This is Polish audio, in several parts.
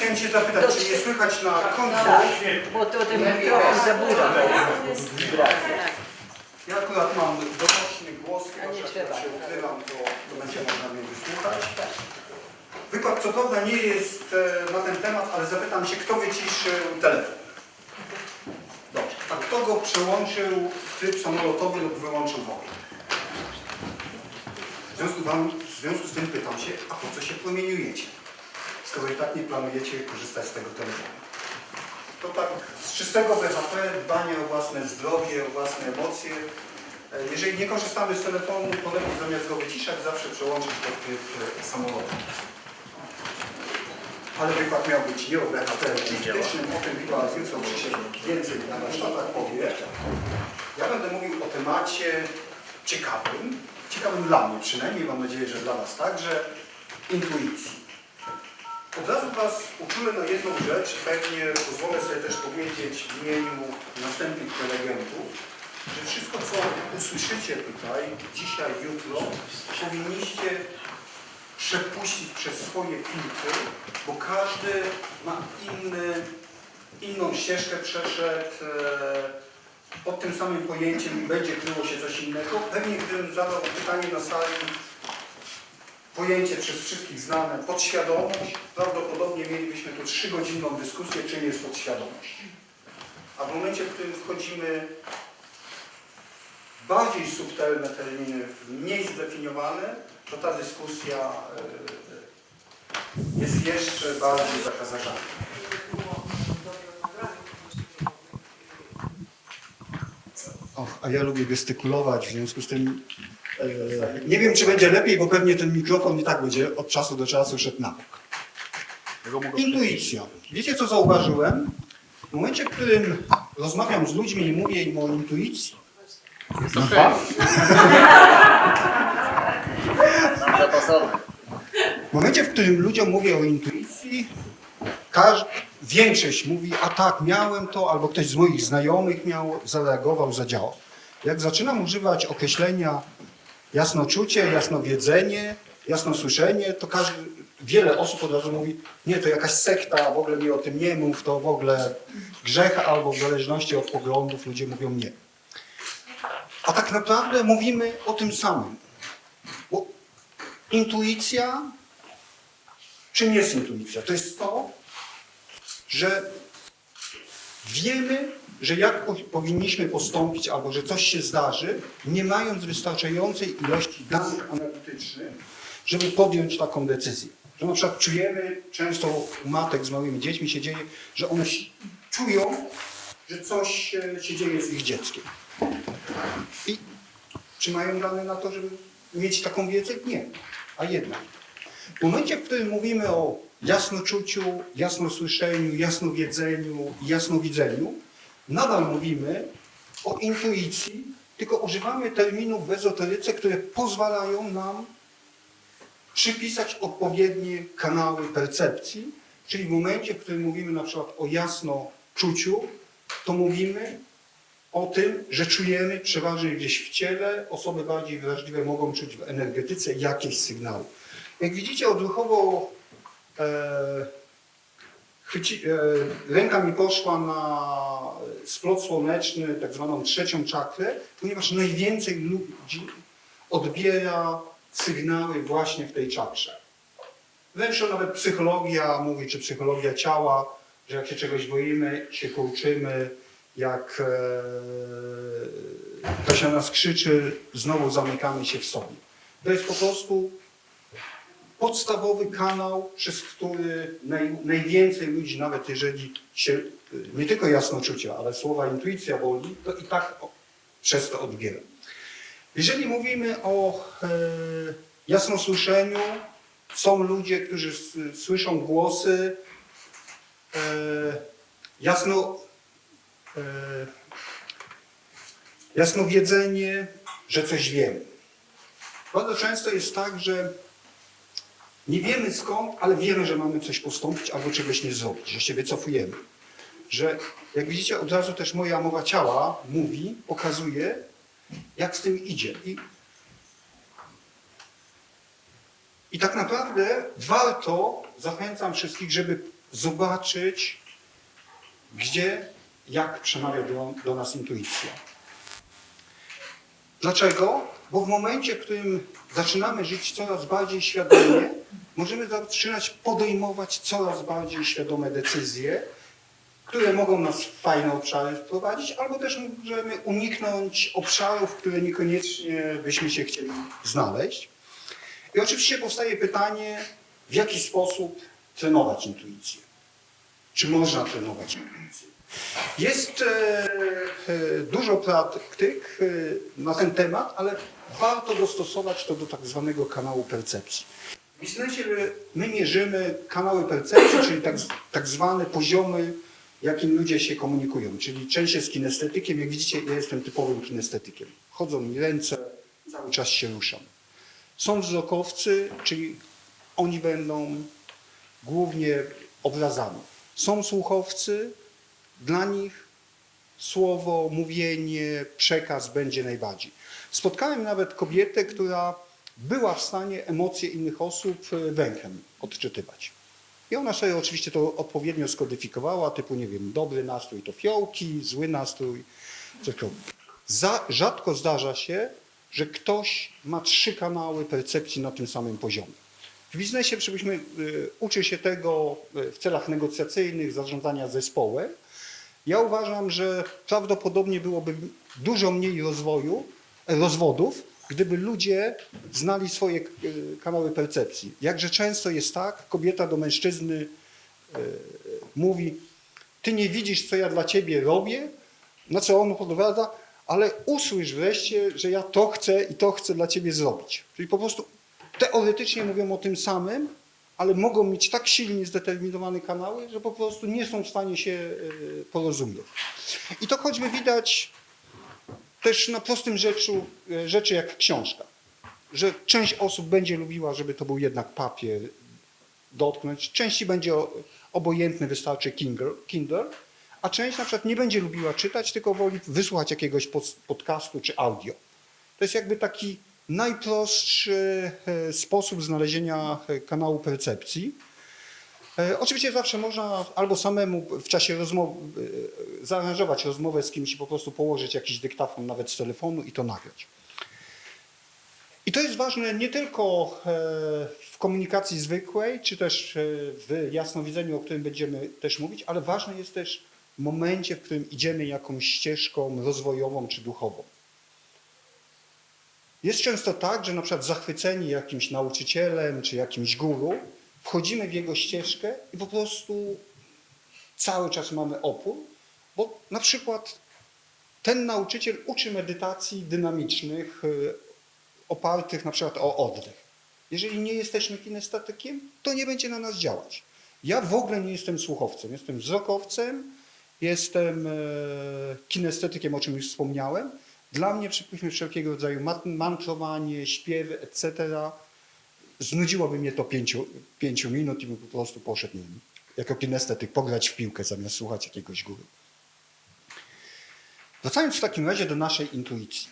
chciałem się zapytać, czy nie słychać na końcu? Tak, bo to ten mikrofon zaburza. Ja akurat mam donośny głos, chyba że jak trzeba. się ukrylam, to, to będzie można mnie wysłuchać. Wykład co prawda nie jest e, na ten temat, ale zapytam się, kto wyciszył telefon? Dobrze. A kto go przełączył w tryb samolotowy lub wyłączył w ogóle? W związku, wam, w związku z tym pytam się, a po co się promieniujecie? Skoro i tak nie planujecie korzystać z tego telefonu. To tak z czystego BHP, dbanie o własne zdrowie, o własne emocje. E, Jeżeli nie korzystamy z telefonu, to lepiej zamiast go wyciszać, zawsze przełączyć w tryb e, samolotowy. Ale wykład miał być nie o BHP energetycznym, o tym chyba jutro Krzysiek więcej na warsztatach powie. Ja będę mówił o temacie ciekawym, ciekawym dla mnie przynajmniej, mam nadzieję, że dla Was także, intuicji. Od razu Was uczulę na jedną rzecz, pewnie pozwolę sobie też powiedzieć w imieniu następnych prelegentów, że wszystko, co usłyszycie tutaj, dzisiaj, jutro, powinniście przepuścić przez swoje filtry, bo każdy ma inny, inną ścieżkę przeszedł, e, pod tym samym pojęciem będzie kryło się coś innego. Pewnie gdybym zadał pytanie na sali, pojęcie przez wszystkich znane, podświadomość, prawdopodobnie mielibyśmy tu trzygodzinną dyskusję, czym jest podświadomość. A w momencie, w którym wchodzimy w bardziej subtelne terminy, w mniej zdefiniowane, to ta dyskusja e, jest jeszcze bardziej taka zażarta. A ja lubię gestykulować, w związku z tym nie wiem, czy będzie lepiej, bo pewnie ten mikrofon i tak będzie od czasu do czasu szedł na bok. Intuicja. Wiecie, co zauważyłem? W momencie, w którym rozmawiam z ludźmi i mówię im o intuicji, w momencie, w którym ludziom mówię o intuicji, każ, większość mówi, a tak, miałem to, albo ktoś z moich znajomych miał, zareagował, zadziałał. Jak zaczynam używać określenia jasnoczucie, jasnowiedzenie, jasnosłyszenie, to każdy, wiele osób od razu mówi, nie, to jakaś sekta, w ogóle mi o tym nie mów, to w ogóle grzech, albo w zależności od poglądów ludzie mówią nie. A tak naprawdę mówimy o tym samym. Bo intuicja, czym jest intuicja? To jest to, że wiemy, że jak po- powinniśmy postąpić, albo że coś się zdarzy, nie mając wystarczającej ilości danych analitycznych, żeby podjąć taką decyzję. Że na przykład czujemy, często u matek z małymi dziećmi się dzieje, że one czują, że coś się dzieje z ich dzieckiem. I czy mają dane na to, żeby mieć taką wiedzę? Nie. A jednak. W momencie, w którym mówimy o jasnoczuciu, jasnosłyszeniu, jasnowiedzeniu i jasnowidzeniu, nadal mówimy o intuicji, tylko używamy terminów w ezoteryce, które pozwalają nam przypisać odpowiednie kanały percepcji, czyli w momencie, w którym mówimy na przykład o jasnoczuciu, to mówimy o tym, że czujemy przeważnie gdzieś w ciele, osoby bardziej wrażliwe mogą czuć w energetyce jakieś sygnały. Jak widzicie, odruchowo e, chwyci, e, ręka mi poszła na splot słoneczny, tak zwaną trzecią czakrę, ponieważ najwięcej ludzi odbiera sygnały właśnie w tej czakrze. Wręcz nawet psychologia mówi, czy psychologia ciała, że jak się czegoś boimy, się kurczymy, jak e, ktoś na nas krzyczy, znowu zamykamy się w sobie. To jest po prostu podstawowy kanał, przez który naj, najwięcej ludzi, nawet jeżeli się y, nie tylko jasnoczucia, ale słowa intuicja boli, to i tak o, przez to odbiera. Jeżeli mówimy o e, jasnosłyszeniu, są ludzie, którzy s- słyszą głosy, e, jasno, e, że coś wiemy. Bardzo często jest tak, że nie wiemy skąd, ale wiemy, że mamy coś postąpić albo czegoś nie zrobić, że się wycofujemy. Że jak widzicie, od razu też moja mowa ciała mówi, pokazuje, jak z tym idzie. I, i tak naprawdę warto, zachęcam wszystkich, żeby zobaczyć, gdzie, jak przemawia do, do nas intuicja. Dlaczego? Bo w momencie, w którym zaczynamy żyć coraz bardziej świadomie, możemy zaczynać podejmować coraz bardziej świadome decyzje, które mogą nas w fajne obszary wprowadzić, albo też możemy uniknąć obszarów, które niekoniecznie byśmy się chcieli znaleźć. I oczywiście powstaje pytanie, w jaki sposób trenować intuicję? Czy można trenować intuicję? Jest e, e, dużo praktyk e, na ten temat, ale warto dostosować to do tak zwanego kanału percepcji. W biznesie my mierzymy kanały percepcji, czyli tak, tak zwane poziomy, jakim ludzie się komunikują. Czyli część jest kinestetykiem. Jak widzicie, ja jestem typowym kinestetykiem. Chodzą mi ręce, cały czas się ruszam. Są wzrokowcy, czyli oni będą głównie obrazami. Są słuchowcy, dla nich słowo, mówienie, przekaz będzie najbardziej. Spotkałem nawet kobietę, która była w stanie emocje innych osób e, węchem odczytywać. I ona sobie oczywiście to odpowiednio skodyfikowała, typu, nie wiem, dobry nastrój to fiołki, zły nastrój. takiego. Za, rzadko zdarza się, że ktoś ma trzy kanały percepcji na tym samym poziomie. W biznesie, przypuśćmy, y, uczy się tego y, w celach negocjacyjnych, zarządzania zespołem. Ja uważam, że prawdopodobnie byłoby dużo mniej rozwoju, e, rozwodów, gdyby ludzie znali swoje y, kanały percepcji. Jakże często jest tak, kobieta do mężczyzny y, mówi, ty nie widzisz, co ja dla ciebie robię, na co on odpowiada, ale usłysz wreszcie, że ja to chcę i to chcę dla ciebie zrobić. Czyli po prostu teoretycznie mówią o tym samym, ale mogą mieć tak silnie zdeterminowane kanały, że po prostu nie są w stanie się y, porozumieć. I to choćby widać też na prostym rzeczu, y, rzeczy jak książka. Że część osób będzie lubiła, żeby to był jednak papier dotknąć, części będzie obojętny, wystarczy Kindle, a część na przykład nie będzie lubiła czytać, tylko woli wysłuchać jakiegoś pod- podcastu czy audio. To jest jakby taki najprostszy e, sposób znalezienia e, kanału percepcji. E, Oczywiście zawsze można albo samemu w czasie rozmowy e, zaaranżować rozmowę z kimś i po prostu położyć jakiś dyktafon nawet z telefonu i to nagrać. I to jest ważne nie tylko e, w komunikacji zwykłej, czy też w jasnowidzeniu, o którym będziemy też mówić, ale ważne jest też w momencie, w którym idziemy jakąś ścieżką rozwojową czy duchową. Jest często tak, że na przykład zachwyceni jakimś nauczycielem czy jakimś guru, wchodzimy w jego ścieżkę i po prostu cały czas mamy opór, bo na przykład ten nauczyciel uczy medytacji dynamicznych, y, opartych na przykład o oddech. Jeżeli nie jesteśmy kinestetykiem, to nie będzie na nas działać. Ja w ogóle nie jestem słuchowcem, jestem wzrokowcem, jestem e, kinestetykiem, o czym już wspomniałem. Dla mnie, przypuśćmy, wszelkiego rodzaju mantrowanie, śpiewy, etc. Znudziłoby mnie to pięciu, pięciu minut i bym po prostu poszedł, nie jako kinestetyk pograć w piłkę zamiast słuchać jakiegoś góry. Wracając w takim razie do naszej intuicji.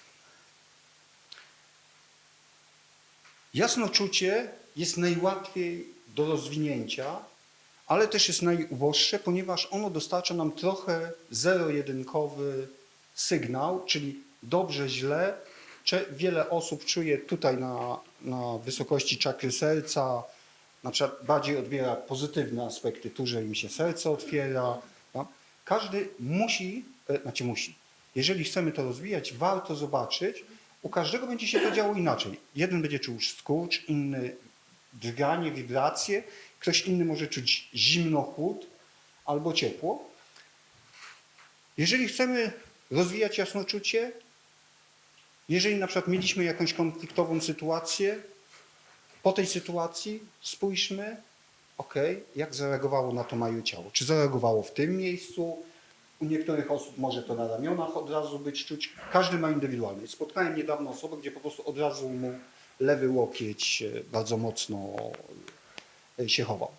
Jasnoczucie jest najłatwiej do rozwinięcia, ale też jest najuboższe, ponieważ ono dostarcza nam trochę zero-jedynkowy sygnał, czyli dobrze, źle. Wiele osób czuje tutaj na, na wysokości czakry serca, na przykład bardziej odbiera pozytywne aspekty, tu, że im się serce otwiera. No. Każdy musi, e, znaczy musi, jeżeli chcemy to rozwijać, warto zobaczyć, u każdego będzie się to działo inaczej. Jeden będzie czuł skurcz, inny drganie, wibracje, ktoś inny może czuć zimno, chłód albo ciepło. Jeżeli chcemy rozwijać jasnoczucie, jeżeli na przykład mieliśmy jakąś konfliktową sytuację, po tej sytuacji spójrzmy, ok, jak zareagowało na to moje ciało. Czy zareagowało w tym miejscu? U niektórych osób może to na ramionach od razu być czuć. Każdy ma indywidualnie. Spotkałem niedawno osobę, gdzie po prostu od razu mu lewy łokieć e, bardzo mocno e, się chował.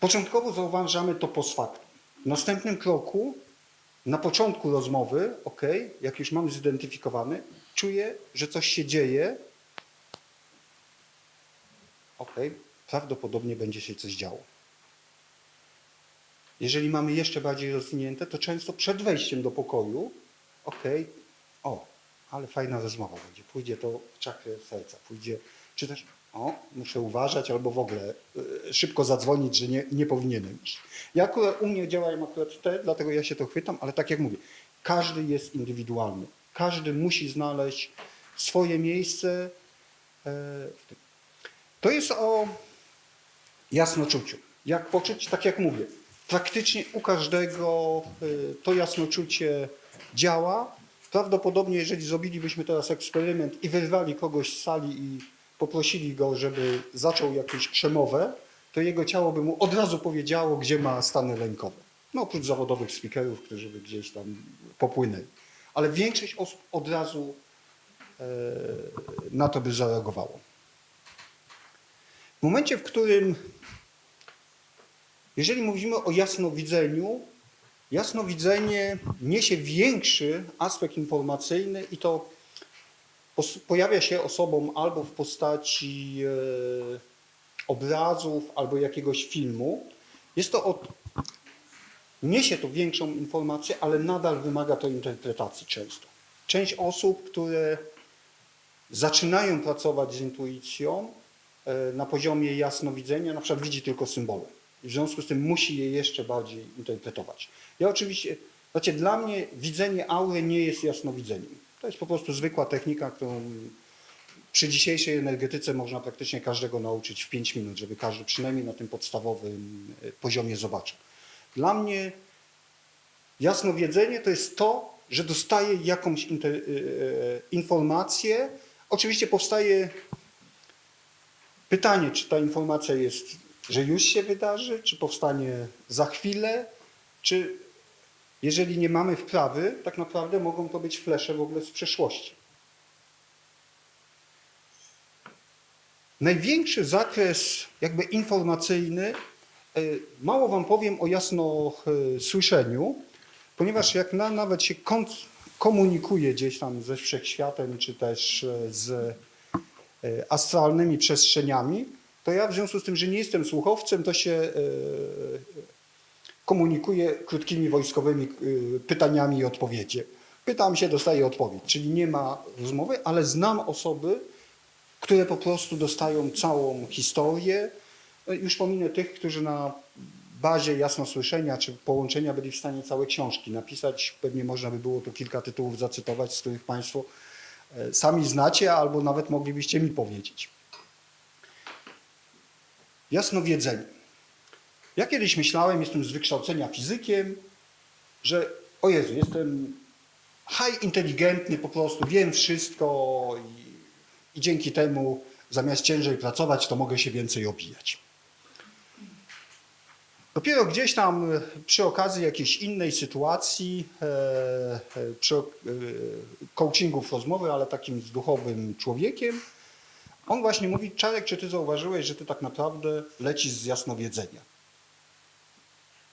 Początkowo zauważamy to post factum. W następnym kroku, na początku rozmowy, ok, jak już mamy zidentyfikowany, czuję, że coś się dzieje. Ok, prawdopodobnie będzie się coś działo. Jeżeli mamy jeszcze bardziej rozwinięte, to często przed wejściem do pokoju, okej, o, ale fajna rozmowa będzie. Pójdzie to w czakrę serca, pójdzie, czy też, o, muszę uważać, albo w ogóle y, szybko zadzwonić, że nie, nie powinienem iść. Ja akurat, u mnie działają akurat te, dlatego ja się to chwytam, ale tak jak mówię, każdy jest indywidualny. Każdy musi znaleźć swoje miejsce e, w tym. To jest o jasnoczuciu. Jak poczuć, tak jak mówię, praktycznie u każdego y, to jasnoczucie działa. Prawdopodobnie, jeżeli zrobilibyśmy teraz eksperyment i wyrwali kogoś z sali i poprosili go, żeby zaczął jakąś przemowę, to jego ciało by mu od razu powiedziało, gdzie ma stany lękowe. No oprócz zawodowych speakerów, którzy by gdzieś tam popłynęli. Ale większość osób od razu e, na to by zareagowało. W momencie, w którym, jeżeli mówimy o jasnowidzeniu, jasnowidzenie niesie większy aspekt informacyjny i to pojawia się osobom albo w postaci e, obrazów, albo jakiegoś filmu. Jest to od, niesie to większą informację, ale nadal wymaga to interpretacji często. Część osób, które zaczynają pracować z intuicją e, na poziomie jasnowidzenia, na przykład widzi tylko symbole. W związku z tym musi je jeszcze bardziej interpretować. Ja oczywiście, znaczy dla mnie widzenie aury nie jest jasnowidzeniem. To jest po prostu zwykła technika, którą przy dzisiejszej energetyce można praktycznie każdego nauczyć w 5 minut, żeby każdy przynajmniej na tym podstawowym e, poziomie zobaczył. Dla mnie jasnowiedzenie to jest to, że dostaję jakąś e, e, informację. Oczywiście powstaje pytanie, czy ta informacja jest, że już się wydarzy, czy powstanie za chwilę, czy jeżeli nie mamy wprawy, tak naprawdę mogą to być flesze w ogóle z przeszłości. Największy zakres jakby informacyjny, y, mało Wam powiem o jasno y, słyszeniu, ponieważ jak na, nawet się komunikuje gdzieś tam ze wszechświatem, czy też y, z astralnymi przestrzeniami, to ja w związku z tym, że nie jestem słuchowcem, to się komunikuję krótkimi wojskowymi y, pytaniami i odpowiedzi. Pytam się, dostaję odpowiedź, czyli nie ma rozmowy, ale znam osoby, które po prostu dostają całą historię. No, Już pominę tych, którzy na bazie jasnosłyszenia czy połączenia byli w stanie całe książki napisać. Pewnie można by było tu kilka tytułów zacytować, z których Państwo e, sami znacie, albo nawet moglibyście mi powiedzieć. Jasnowiedzenie. Ja kiedyś myślałem, jestem z wykształcenia fizykiem, że o Jezu, jestem high inteligentny, po prostu wiem wszystko i, i dzięki temu zamiast ciężej pracować, to mogę się więcej obijać. Dopiero gdzieś tam e, przy okazji jakiejś innej sytuacji, e, e, przy coachingów rozmowy, ale takim z duchowym człowiekiem, on właśnie mówi, Czarek, czy ty zauważyłeś, że ty tak naprawdę lecisz z jasnowiedzenia?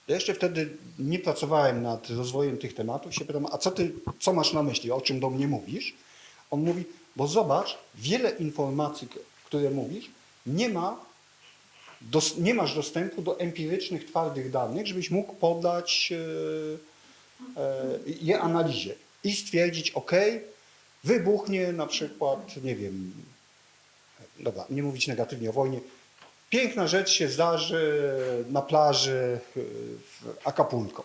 Ja jeszcze wtedy nie pracowałem nad rozwojem tych tematów. Się pytam, a co ty, co masz na myśli, o czym do mnie mówisz? On mówi, bo zobacz, wiele informacji, które mówisz, nie ma, dos, nie masz dostępu do empirycznych, twardych danych, żebyś mógł podać e, e, je analizie i stwierdzić, ok, wybuchnie na przykład, nie wiem, dobra, nie mówić negatywnie o wojnie, piękna rzecz się zdarzy na plaży y, w Acapulco.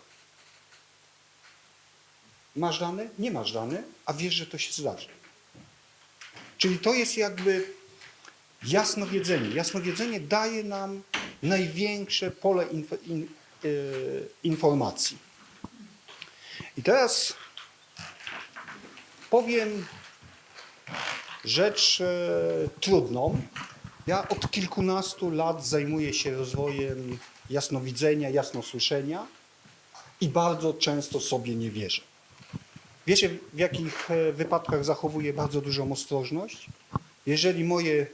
Masz dane? Nie masz dane, a wiesz, że to się zdarzy. Czyli to jest jakby jasnowiedzenie. Jasnowiedzenie daje nam największe pole inf- in, y, informacji. I teraz powiem rzecz e, trudną. Ja od kilkunastu lat zajmuję się rozwojem jasnowidzenia, jasnosłyszenia i bardzo często sobie nie wierzę. Wiecie, w jakich e, wypadkach zachowuję bardzo dużą ostrożność? Jeżeli moje,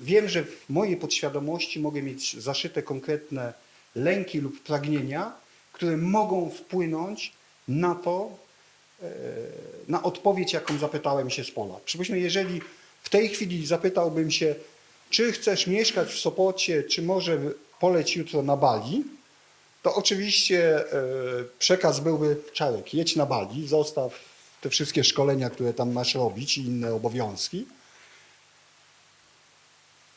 wiem, że w mojej podświadomości mogę mieć zaszyte konkretne lęki lub pragnienia, które mogą wpłynąć na to, e, na odpowiedź, jaką zapytałem się z pola. Przypuśćmy, jeżeli w tej chwili zapytałbym się, czy chcesz mieszkać w Sopocie, czy może poleć jutro na Bali, to oczywiście e, przekaz byłby, Czarek, jedź na Bali, zostaw te wszystkie szkolenia, które tam masz robić i inne obowiązki.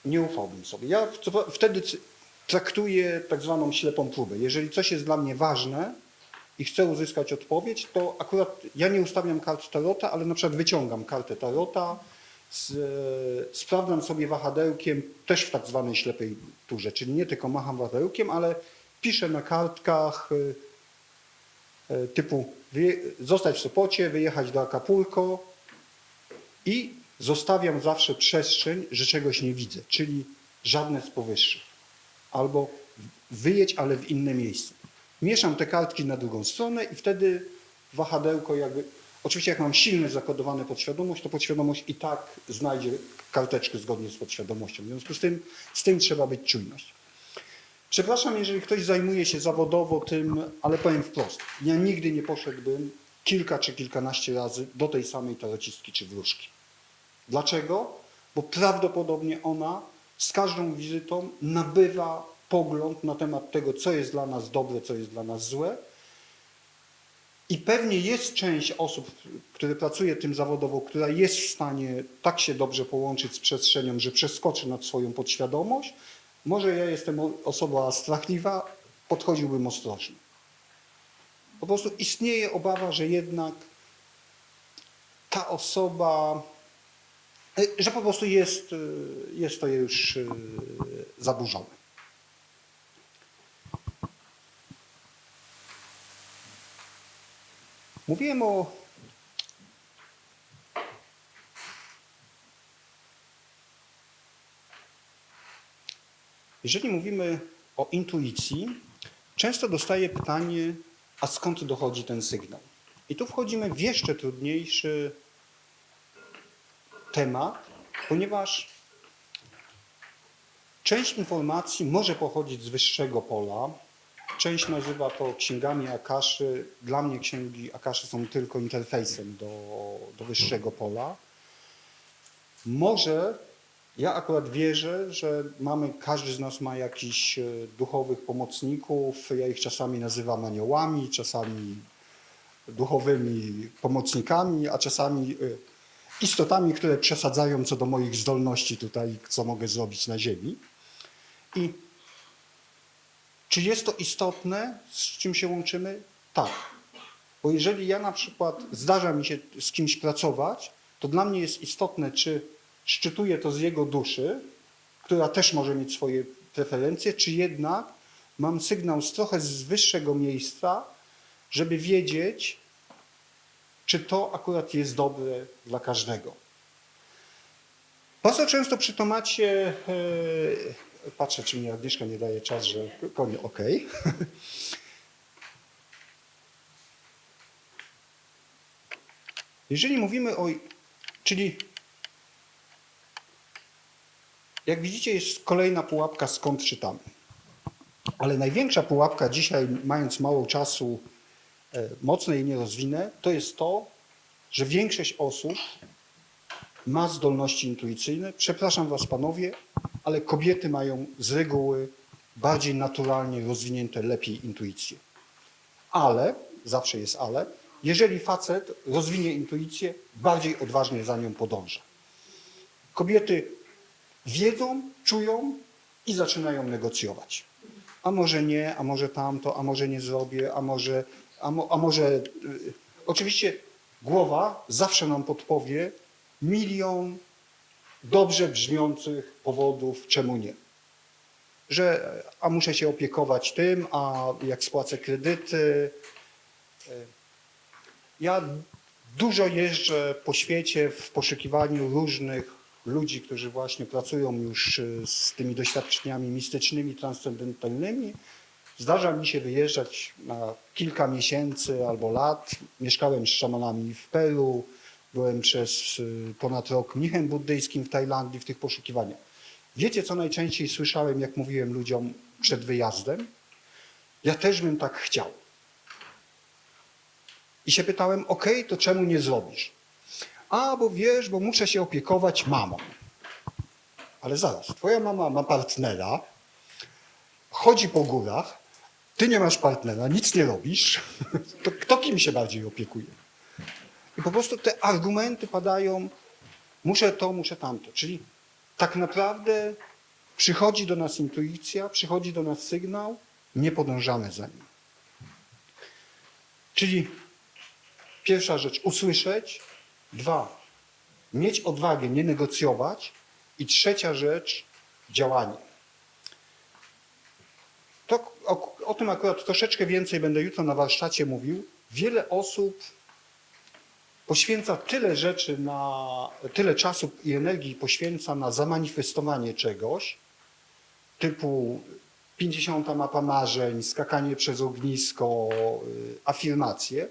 Nie ufałbym sobie. Ja wtedy traktuję tak zwaną ślepą próbę. Jeżeli coś jest dla mnie ważne i chcę uzyskać odpowiedź, to akurat ja nie ustawiam kart tarota, ale na przykład wyciągam kartę tarota, z, e, sprawdzam sobie wahadełkiem też w tak zwanej ślepej turze, czyli nie tylko macham wahadełkiem, ale piszę na kartkach e, e, typu zostać w Sopocie, wyjechać do Acapulco i zostawiam zawsze przestrzeń, że czegoś nie widzę, czyli żadne z powyższych. Albo wyjedź, ale w inne miejsce. Mieszam te kartki na drugą stronę i wtedy wahadełko jakby... Oczywiście jak mam silnie zakodowane podświadomość, to podświadomość i tak znajdzie karteczkę zgodnie z podświadomością. W związku z tym, z tym trzeba być czujność. Przepraszam, jeżeli ktoś zajmuje się zawodowo tym, ale powiem wprost. Ja nigdy nie poszedłbym kilka czy kilkanaście razy do tej samej tarocistki czy wróżki. Dlaczego? Bo prawdopodobnie ona z każdą wizytą nabywa pogląd na temat tego, co jest dla nas dobre, co jest dla nas złe. I pewnie jest część osób, które pracuje tym zawodowo, która jest w stanie tak się dobrze połączyć z przestrzenią, że przeskoczy nad swoją podświadomość. Może ja jestem osoba strachliwa, podchodziłbym ostrożnie. Po prostu istnieje obawa, że jednak ta osoba, e, że po prostu jest, e, jest to już e, zaburzone. Mówiłem o Jeżeli mówimy o intuicji, często dostaję pytanie, a skąd dochodzi ten sygnał? I tu wchodzimy w jeszcze trudniejszy temat, ponieważ część informacji może pochodzić z wyższego pola. Część nazywa to księgami Akaszy. Dla mnie księgi Akaszy są tylko interfejsem do, do wyższego pola. Może ja akurat wierzę, że mamy, każdy z nas ma jakichś e, duchowych pomocników. Ja ich czasami nazywam aniołami, czasami duchowymi pomocnikami, a czasami e, istotami, które przesadzają co do moich zdolności tutaj, co mogę zrobić na ziemi. I czy jest to istotne, z czym się łączymy? Tak. Bo jeżeli ja na przykład zdarza mi się z kimś pracować, to dla mnie jest istotne, czy szczytuję to z jego duszy, która też może mieć swoje preferencje, czy jednak mam sygnał z trochę z wyższego miejsca, żeby wiedzieć, czy to akurat jest dobre dla każdego. Bardzo często przy tomacie, e, patrzę czy mi Agnieszka nie daje czas, że konie, okej. Jeżeli mówimy o, czyli jak widzicie jest kolejna pułapka, skąd czytamy. Ale największa pułapka dzisiaj, mając mało czasu, e, mocno jej nie rozwinę, to jest to, że większość osób ma zdolności intuicyjne. Przepraszam Was, panowie, ale kobiety mają z reguły bardziej naturalnie rozwinięte lepiej intuicję. Ale, zawsze jest ale, jeżeli facet rozwinie intuicję, bardziej odważnie za nią podąża. Kobiety wiedzą, czują i zaczynają negocjować. A może nie, a może tamto, a może nie zrobię, a może, a, mo, a może. y, Oczywiście głowa zawsze nam podpowie milion dobrze brzmiących powodów, czemu nie. Że a muszę się opiekować tym, a jak spłacę kredyty. Ja dużo jeżdżę po świecie w poszukiwaniu różnych ludzi, którzy właśnie pracują już y, z tymi doświadczeniami mistycznymi, transcendentalnymi. Zdarza mi się wyjeżdżać na kilka miesięcy albo lat. Mieszkałem z szamanami w Peru, byłem przez y, ponad rok mnichem buddyjskim w Tajlandii w tych poszukiwaniach. Wiecie, co najczęściej słyszałem, jak mówiłem ludziom przed wyjazdem? Ja też bym tak chciał. I się pytałem, okej, to czemu nie zrobisz? A, bo wiesz, bo muszę się opiekować mamą. ale zaraz, twoja mama ma partnera, chodzi po górach, ty nie masz partnera, nic nie robisz, to kto kim się bardziej opiekuje? I po prostu te argumenty padają, muszę to, muszę tamto. Czyli tak naprawdę przychodzi do nas intuicja, przychodzi do nas sygnał, nie podążamy za nim. Czyli pierwsza rzecz, usłyszeć. Dwa, mieć odwagę, nie negocjować. I trzecia rzecz, działanie. To, o, o tym akurat troszeczkę więcej będę jutro na warsztacie mówił. Wiele osób poświęca tyle rzeczy na, tyle czasu i energii poświęca na zamanifestowanie czegoś, typu 50 mapa marzeń, skakanie przez ognisko, y, afirmacje.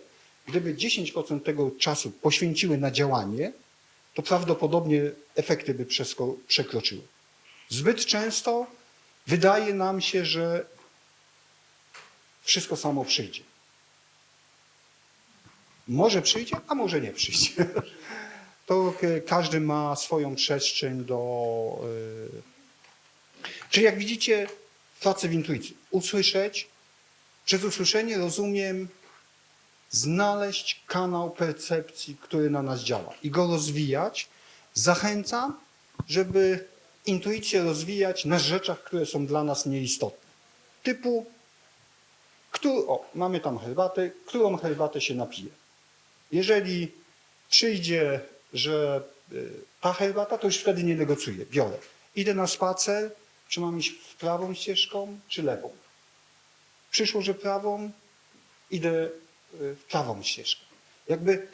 Gdyby 10% tego czasu poświęciły na działanie, to prawdopodobnie efekty by przekroczyły. Zbyt często wydaje nam się, że wszystko samo przyjdzie. Może przyjdzie, a może nie przyjdzie. To e, każdy ma swoją przestrzeń do. e, Czyli jak widzicie, pracę w intuicji. Usłyszeć, przez usłyszenie rozumiem znaleźć kanał percepcji, który na nas działa i go rozwijać. Zachęcam, żeby intuicję rozwijać na rzeczach, które są dla nas nieistotne. Typu, któ- o, mamy tam herbatę, którą herbatę się napije. Jeżeli przyjdzie, że y, ta herbata, to już wtedy nie negocjuję, biorę. Idę na spacer, czy mam iść w prawą ścieżką, czy lewą. Przyszło, że prawą, idę y, w prawą ścieżkę. Jakby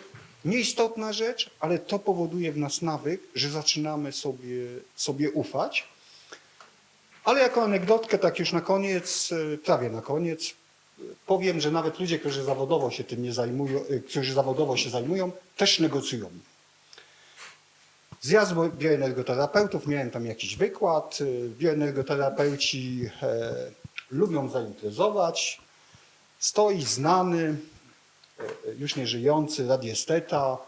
nieistotna rzecz, ale to powoduje w nas nawyk, że zaczynamy sobie, sobie ufać. Ale jako anegdotkę, tak już na koniec, y, prawie na koniec, powiem, że nawet ludzie, którzy zawodowo się tym nie zajmują, y, którzy zawodowo się zajmują, też negocjują. Zjazd bioenergoterapeutów, miałem tam jakiś wykład. y, Bioenergoterapeuci e, lubią zaimprezować. Stoi znany, e, już nie żyjący radiesteta,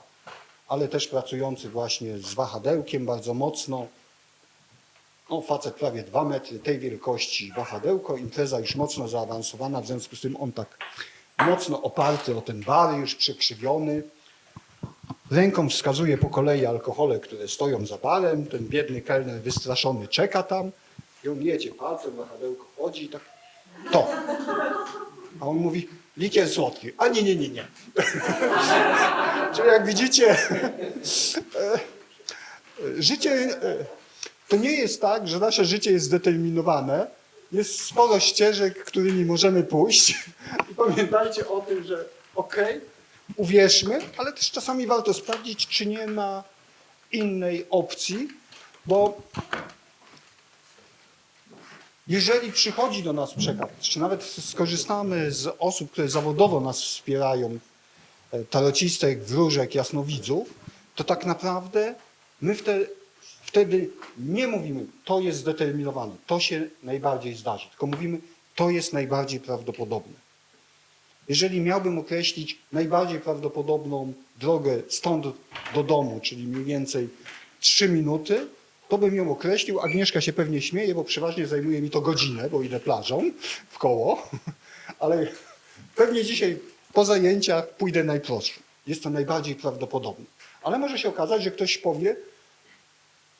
ale też pracujący właśnie z wahadełkiem bardzo mocno. No, facet prawie dwa metry, tej wielkości wahadełko, impreza już mocno zaawansowana, w związku z tym on tak mocno oparty o ten bar, już przekrzywiony. Ręką wskazuje po kolei alkohole, które stoją za barem. Ten biedny kelner wystraszony czeka tam i on jedzie palcem, wahadełko chodzi i tak to. A on mówi, likier słodki. A nie, nie, nie, nie. Czyli jak widzicie, e, życie e, to nie jest tak, że nasze życie jest zdeterminowane. Jest sporo ścieżek, którymi możemy pójść. I pamiętajcie o tym, że okej, uwierzmy, ale też czasami warto sprawdzić, czy nie ma innej opcji, bo jeżeli przychodzi do nas przekaz, czy nawet skorzystamy z osób, które zawodowo nas wspierają, e, tarocistek, wróżek, jasnowidzów, to tak naprawdę my wtedy, wtedy nie mówimy, to jest zdeterminowane, to się najbardziej zdarzy, tylko mówimy, to jest najbardziej prawdopodobne. Jeżeli miałbym określić najbardziej prawdopodobną drogę stąd do domu, czyli mniej więcej 3 minuty, to bym ją określił. Agnieszka się pewnie śmieje, bo przeważnie zajmuje mi to godzinę, bo idę plażą w koło, ale pewnie dzisiaj po zajęciach pójdę najprostszą. Jest to najbardziej prawdopodobne. Ale może się okazać, że ktoś powie,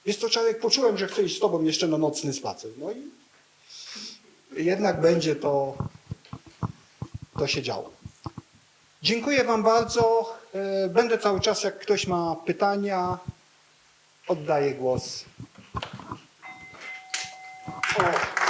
jest to człowiek, poczułem, że chcę iść z tobą jeszcze na nocny spacer. No i jednak będzie to to się działo. Dziękuję Wam bardzo. E, Będę cały czas, jak ktoś ma pytania, oddaję głos. O.